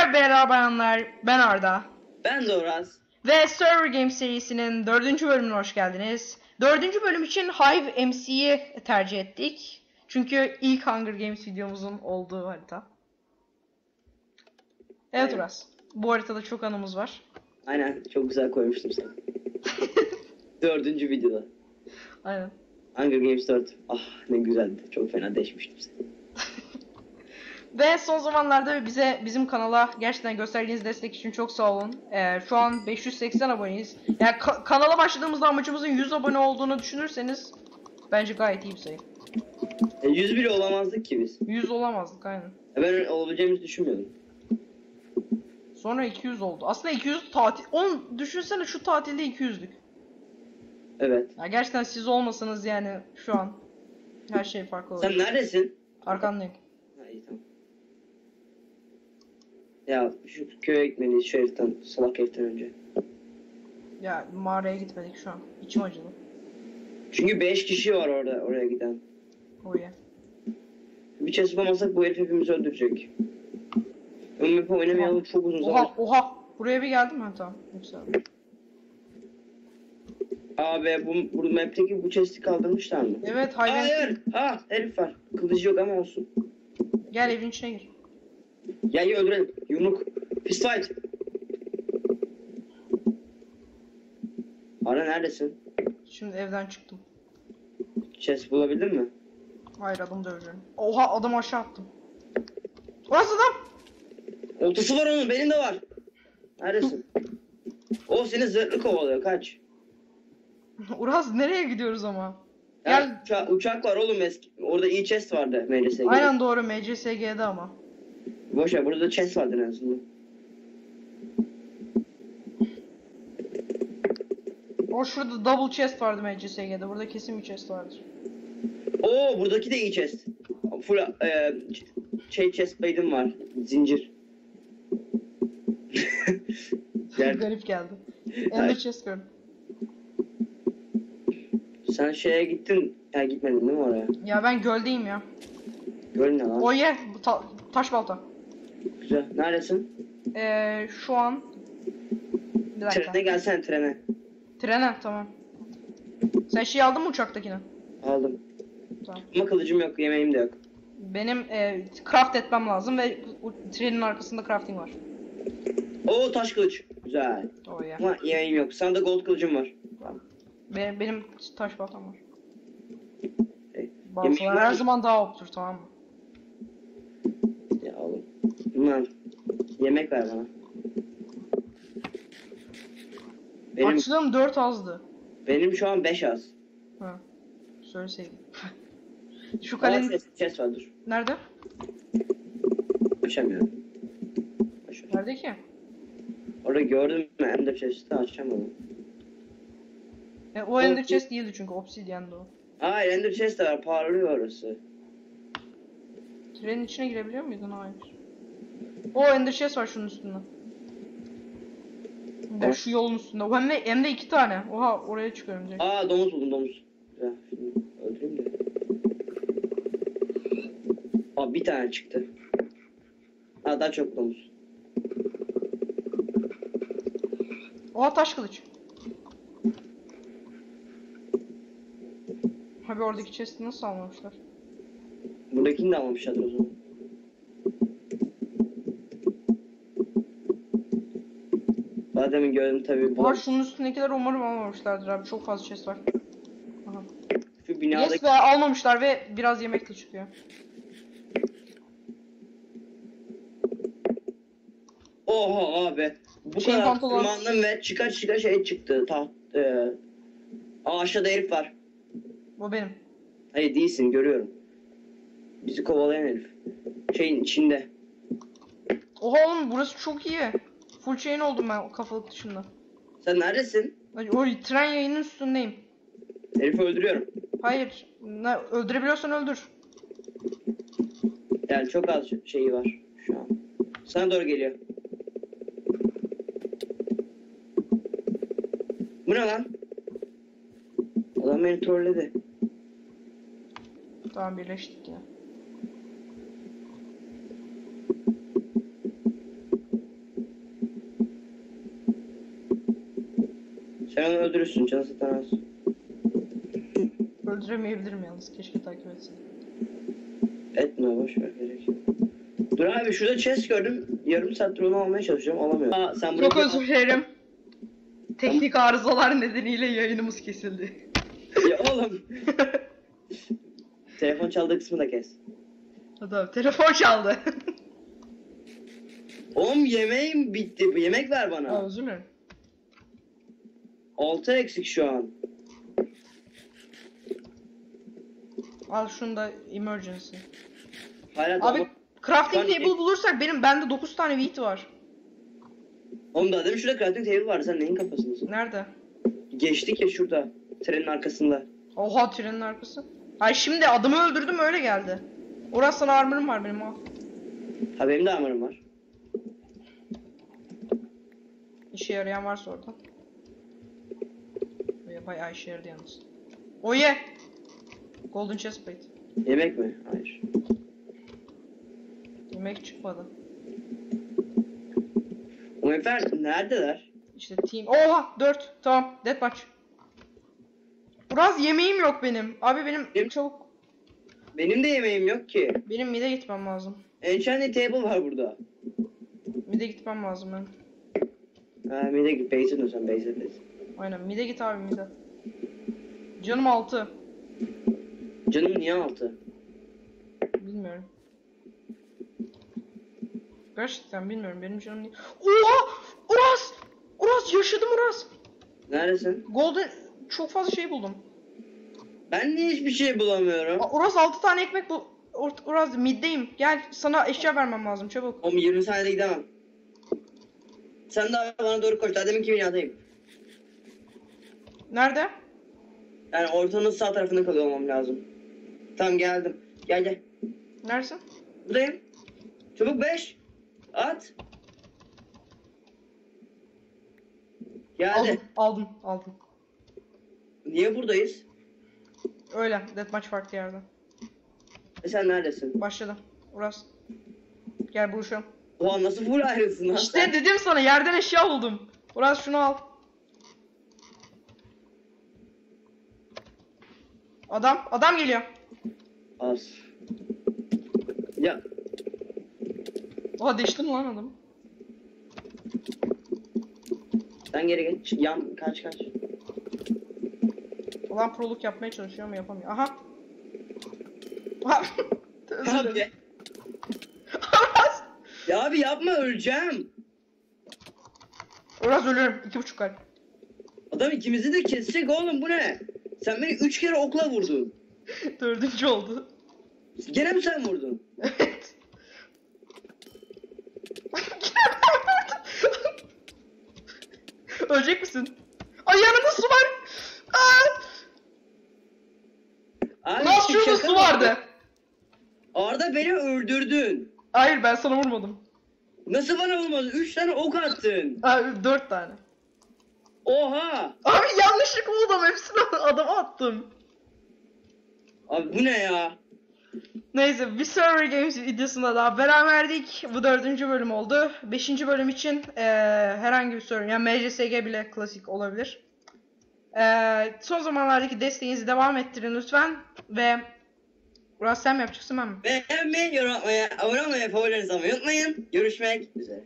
Merhaba beyler bayanlar, ben Arda. Ben de Oraz. Ve Server Game serisinin dördüncü bölümüne hoş geldiniz. Dördüncü bölüm için Hive MC'yi tercih ettik. Çünkü ilk Hunger Games videomuzun olduğu harita. Evet. Uras. Bu haritada çok anımız var. Aynen çok güzel koymuştum sen. Dördüncü videoda. Aynen. Hunger Games 4. Ah ne güzeldi. Çok fena deşmiştim seni. Ve son zamanlarda bize bizim kanala gerçekten gösterdiğiniz destek için çok sağ olun. Ee, şu an 580 aboneyiz. Yani ka- kanala başladığımızda amacımızın 100 abone olduğunu düşünürseniz bence gayet iyi bir sayı. E, 100 bile olamazdık ki biz. 100 olamazdık aynen. E, Ben olabileceğimizi düşünmüyordum. Sonra 200 oldu. Aslında 200 tatil. Onu düşünsene şu tatilde 200'lük. Evet. Ya gerçekten siz olmasanız yani şu an her şey farklı olur. Sen neredesin? Arkandayım. Ha iyi tamam. Ya şu köye gitmeliyiz şu heriften, salak heriften önce. Ya mağaraya gitmedik şu an. İçim acıdı. Çünkü 5 kişi var orada oraya giden. O ya. Bir chest bulamasak bu herif hepimizi öldürecek. Map'i oynamayalım çok uzun zaman. Oha oha. Buraya bir geldim mi? Tamam. Güzel. Abi bu, bu map'teki bu chest'i kaldırmışlar mı? Evet hayvan. Hayır. Ha herif var. Kılıcı yok ama olsun. Gel evin içine gir. Gel öldürelim. Yumruk. Fist fight. Ara neredesin? Şimdi evden çıktım. Chest bulabildin mi? Hayır adamı döveceğim. Oha adam aşağı attım. Orası adam. Oltusu var onun. Benim de var. Neredesin? o seni zırhlı kovalıyor. Kaç. Uras nereye gidiyoruz ama? Ya, Gel. uça- uçak var oğlum eski. Orada iyi chest vardı MCS'de. Aynen doğru MCSG'de ama. Boş ver burada chest vardı en azından. O şurada double chest vardı MCSG'de. Burada kesin bir chest vardır. Oo buradaki de iyi chest. Full e, şey chest plate'im var. Zincir. Garip geldi. Ender chest gördüm. Sen şeye gittin. Ya gitmedin değil mi oraya? Ya ben göldeyim ya. Göl ne lan? O ye. bu ta- taş balta. Güzel. Neredesin? Ee, şu an... Bir dakika. Trene gelsen trene. Trene tamam. Sen şey aldın mı uçaktakini? Aldım. Tamam. Ama kılıcım yok, yemeğim de yok. Benim e, craft etmem lazım ve u- trenin arkasında crafting var. Oo taş kılıç. Güzel. O ya. Ama yemeğim yok. Sana da gold kılıcım var. Benim, benim taş baltam var. Baltalar var her zaman daha oktur tamam mı? Bunlar. Yemek ver bana. Benim, Açlığım 4 azdı. benim şu an 5 az. Ha. Söyleseydim. Şu kalenin... chest, chest var dur. Nerede? Açamıyorum. Boş ver. Nerede ki? Orada gördüm mü Ender chest'i açamadım. E, o ender chest değildi çünkü obsidian'dı o. Hayır Ender chest de var parlıyor orası. Trenin içine girebiliyor muydun? Hayır. O ender chest var şunun üstünde. Evet. şu yolun üstünde. Hem de, hem de iki tane. Oha oraya çıkıyorum direkt. Aa domuz buldum domuz. Öldüreyim de. Aa bir tane çıktı. Aa daha çok domuz. Oha taş kılıç. Abi oradaki chest'i nasıl almamışlar? Buradakini de almamışlardır o zaman. Daha demin gördüm tabii. Bu Oha şunun üstündekiler umarım almamışlardır abi. Çok fazla chest var. Aha. şu binadaki Yes ve almamışlar ve biraz yemek de çıkıyor. Oha abi. Bu Şeyin kadar pantolon- tırmandım ve çıka çıka şey çıktı. Taht, e, Aa, aşağıda herif var. Bu benim. Hayır değilsin görüyorum. Bizi kovalayan herif. Şeyin içinde. Oha oğlum burası çok iyi. Full chain oldum ben o kafalık dışında. Sen neredesin? Ay, O tren yayının üstündeyim. Herifi öldürüyorum. Hayır. Ne, öldürebiliyorsan öldür. Yani çok az şeyi var şu an. Sana doğru geliyor. Bu ne lan? Adam beni trolledi. Tamam birleştik ya. Sen onu öldürürsün canı satamaz. Öldüremeyebilirim yalnız. Keşke takip etsin. Etme boş ver gerek yok. Dur abi şurada chest gördüm. Yarım saattir onu almaya çalışıyorum alamıyorum. Aa sen Çok buraya özür dilerim. Teknik arızalar nedeniyle yayınımız kesildi. Ya oğlum. Telefon çaldığı kısmı da kes. Hadi abi telefon çaldı. Oğlum yemeğim bitti. Yemek ver Aa, bana. özür dilerim. 6 eksik şu an. Al şunu da emergency. Hala Abi crafting table bulursak benim bende 9 tane wheat var. Oğlum daha demin şurada crafting table vardı. Sen neyin kafasındasın? Nerede? Geçtik ya şurada. Trenin arkasında. Oha trenin arkası. Ay şimdi adamı öldürdüm öyle geldi. Orası sana armor'ım var benim al. Ha benim de armorum var. İşe yarayan varsa orada. Baya- Bayağı işe yaradı yalnız. Oye! Golden chestplate. Yemek mi? Hayır. Yemek çıkmadı. O herifler neredeler? İşte team. Oha! 4. Tamam. Deathmatch. Biraz yemeğim yok benim. Abi benim Benim- çabuk. Benim de yemeğim yok ki. Benim mid'e gitmem lazım. Enchanted table var burada. Mid'e gitmem lazım ben. Ha bir de git base'e dön sen base'e base'e. Aynen mid'e git abi mid'e. Canım 6. Canım niye altı? Bilmiyorum. Gerçekten bilmiyorum benim canım niye... Oha! Uras! Uras yaşadım Uras! Neredesin? Golden çok fazla şey buldum. Ben niye hiçbir şey bulamıyorum? Aa, Uras 6 tane ekmek bul. Ort- Uras middeyim. Gel sana eşya vermem lazım çabuk. Oğlum 20 saniyede gidemem. Sen daha bana doğru koş. Daha deminki binadayım. Nerede? Yani ortanın sağ tarafında kalıyor olmam lazım. Tamam geldim. Gel gel. Neresin? Buradayım. Çabuk 5. At. Geldi. Aldım, aldım, aldım. Niye buradayız? Öyle. Deathmatch farklı yerde. E sen neredesin? Başladı. Uras. Gel buluşalım. Oha nasıl full ayrılsın lan İşte sen? dedim sana yerden eşya buldum. Uras şunu al. Adam, adam geliyor. Az. Ya Oha deştim lan adamı. sen geri geç. Yan kaç kaç. Ulan proluk yapmaya çalışıyor ama yapamıyor. Aha. Aha. Özür dilerim. Ya abi yapma öleceğim. Uras ölürüm. İki buçuk kalp. Adam ikimizi de kesecek oğlum bu ne? Sen beni üç kere okla vurdun. Dördüncü oldu. Gene mi sen vurdun? Evet. Ölecek misin? Ay yanında su var. Aa! Abi şu şurada su mı? vardı. Arda beni öldürdün. Hayır ben sana vurmadım. Nasıl bana olmaz? Üç tane ok attın. Abi dört tane. Oha. Abi yanlışlıkla buldum hepsini adama attım. Abi bu ne ya? Neyse bir Server Games videosunda daha beraberdik. Bu dördüncü bölüm oldu. Beşinci bölüm için eee, herhangi bir sorun yani MCSG bile klasik olabilir. Eee, son zamanlardaki desteğinizi devam ettirin lütfen ve Uras sen mi yapacaksın ben mi? Beğenmeyi, yorum atmayı, abone olmayı, favorilerinizi unutmayın. Görüşmek üzere.